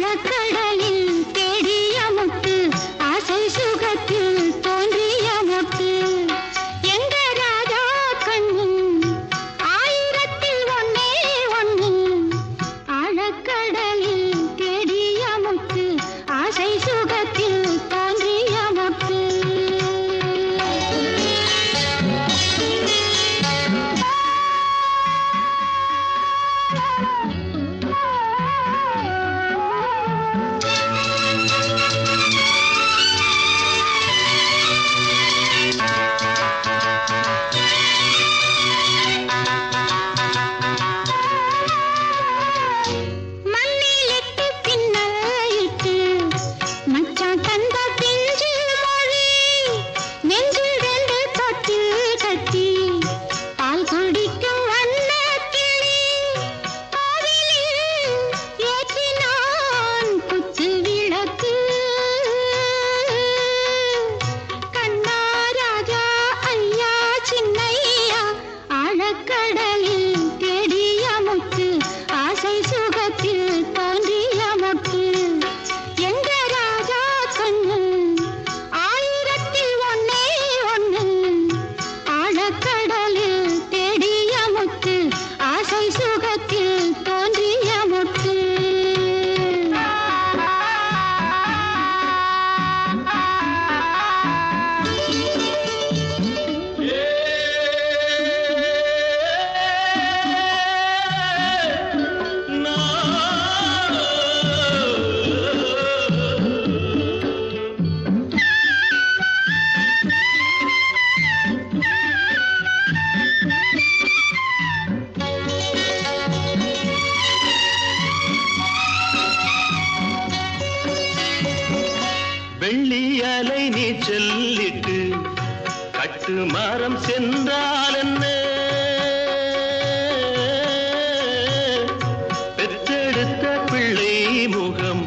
ஆழக்கடலில் கட்டு மரம் சென்றால் என்ன? பெற்றெடுத்த பிள்ளை முகம்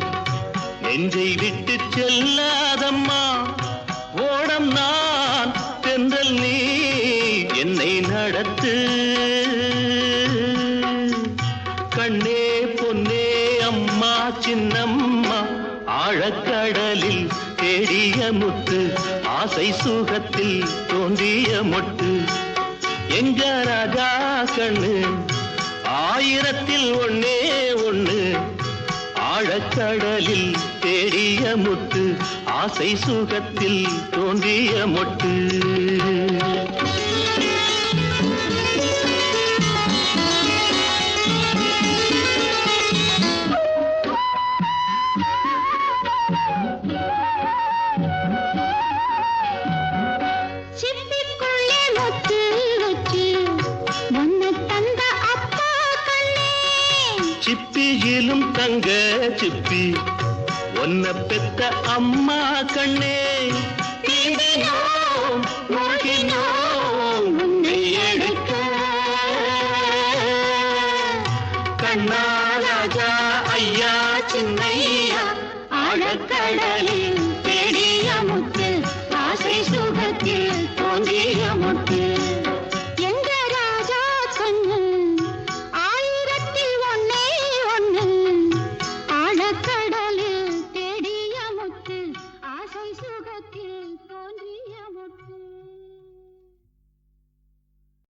நெஞ்சை விட்டு செல்லாதம்மா. ஓடம் நான் தென்றல் நீ என்னை நடத்து. கண்ணே பொன்னே அம்மா சின்னம் ஆழக்கடலில் தேடிய முத்து ஆசை சுகத்தில் தோன்றிய மொட்டு. எங்க ராஜா கண்ணு ஆயிரத்தில் ஒன்னே ஒன்று ஆழக்கடலில் தேடிய முத்து ஆசை சுகத்தில் தோன்றிய மொட்டு. சிப்பியிலும் தங்க சிப்பி. ஒன்ன பெத்த அம்மா கண்ணே. கண்ணா ராஜா ஐயா சின்னையா ஆழக்கடலில் பெரிய முத்து ஆசை சுகத்தில் தோன்றிய முத்து.